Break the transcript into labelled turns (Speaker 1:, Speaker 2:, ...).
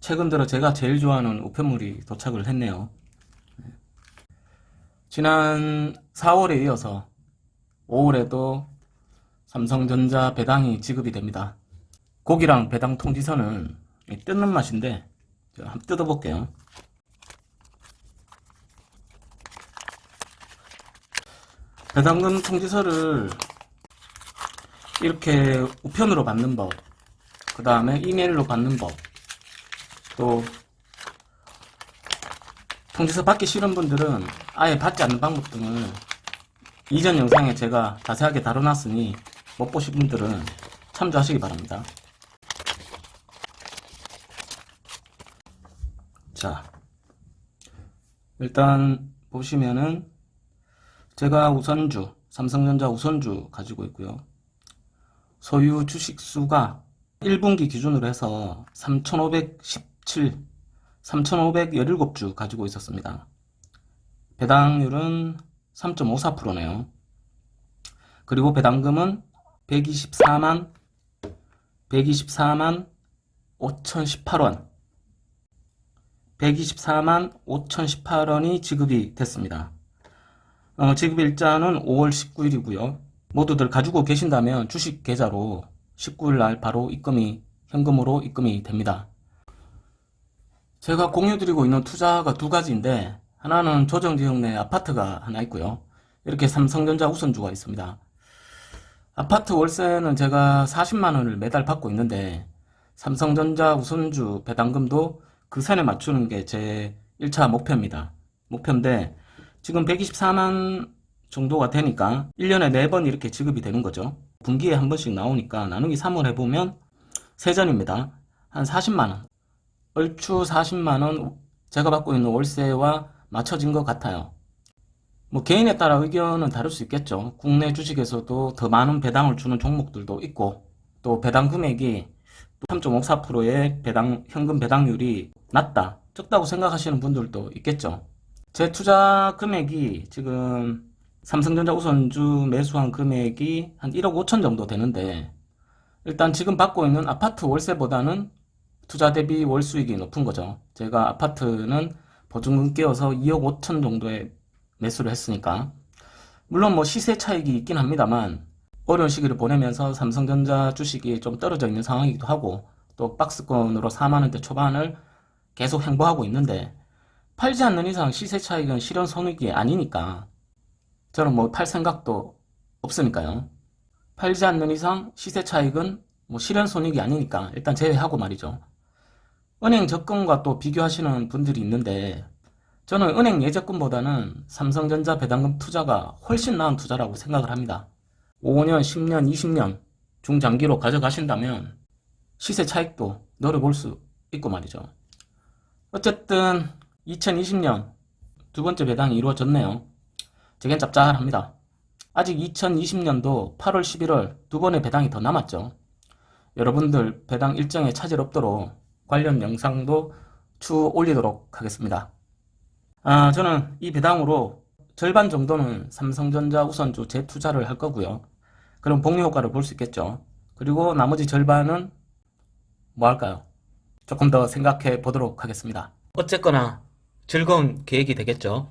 Speaker 1: 최근 들어 제가 제일 좋아하는 우편물이 도착을 했네요. 네. 지난 4월에 이어서 5월에도 삼성전자 배당이 지급이 됩니다. 고기랑 배당 통지서는 이 뜯는 맛인데 한번 뜯어볼게요. 배당금 통지서를 이렇게 우편으로 받는 법, 그 다음에 이메일로 받는 법, 또 통지서 받기 싫은 분들은 아예 받지 않는 방법 등을 이전 영상에 제가 자세하게 다뤄놨으니 못 보신 분들은 참조하시기 바랍니다. 자, 일단 보시면은 제가 우선주, 삼성전자 우선주 가지고 있고요. 소유 주식 수가 1분기 기준으로 해서 3,517, 3,517주 가지고 있었습니다. 배당률은 3.54%네요. 그리고 배당금은 124만, 124만 5,018원, 124만 5,018원이 지급이 됐습니다. 어, 지급 일자는 5월 19일이고요. 모두들 가지고 계신다면 주식 계좌로 19일 날 바로 입금이 현금으로 입금이 됩니다. 제가 공유드리고 있는 투자가 두 가지인데 하나는 조정지역 내 아파트가 하나 있고요. 이렇게 삼성전자 우선주가 있습니다. 아파트 월세는 제가 40만 원을 매달 받고 있는데 삼성전자 우선주 배당금도 그 선에 맞추는 게 제 1차 목표입니다. 목표인데 지금 124만 정도가 되니까 1년에 4번 이렇게 지급이 되는 거죠. 분기에 한 번씩 나오니까 나누기 3을 해보면 세전입니다. 한 40만원. 얼추 40만원 제가 받고 있는 월세와 맞춰진 것 같아요. 뭐 개인에 따라 의견은 다를 수 있겠죠. 국내 주식에서도 더 많은 배당을 주는 종목들도 있고 또 배당 금액이 3.54%의 배당 현금 배당률이 낮다, 적다고 생각하시는 분들도 있겠죠. 제 투자 금액이 지금 삼성전자 우선주 매수한 금액이 한 1억 5천 정도 되는데 일단 지금 받고 있는 아파트 월세보다는 투자 대비 월 수익이 높은 거죠. 제가 아파트는 보증금 끼워서 2억 5천 정도에 매수를 했으니까 물론 뭐 시세 차익이 있긴 합니다만 어려운 시기를 보내면서 삼성전자 주식이 좀 떨어져 있는 상황이기도 하고 또 박스권으로 4만 원대 초반을 계속 행보하고 있는데 팔지 않는 이상 시세 차익은 실현 손익이 아니니까 저는 뭐 팔 생각도 없으니까요. 팔지 않는 이상 시세 차익은 뭐 실현 손익이 아니니까 일단 제외하고 말이죠. 은행 적금과 또 비교하시는 분들이 있는데 저는 은행 예적금보다는 삼성전자 배당금 투자가 훨씬 나은 투자라고 생각을 합니다. 5년, 10년, 20년 중장기로 가져가신다면 시세 차익도 노려볼 수 있고 말이죠. 어쨌든 2020년 두 번째 배당이 이루어졌네요. 제겐 짭짤합니다. 아직 2020년도 8월, 11월 두 번의 배당이 더 남았죠. 여러분들 배당 일정에 차질 없도록 관련 영상도 추후 올리도록 하겠습니다. 아, 저는 이 배당으로 절반 정도는 삼성전자 우선주 재투자를 할 거고요. 그럼 복리 효과를 볼 수 있겠죠. 그리고 나머지 절반은 뭐 할까요? 조금 더 생각해 보도록 하겠습니다. 어쨌거나 즐거운 계획이 되겠죠.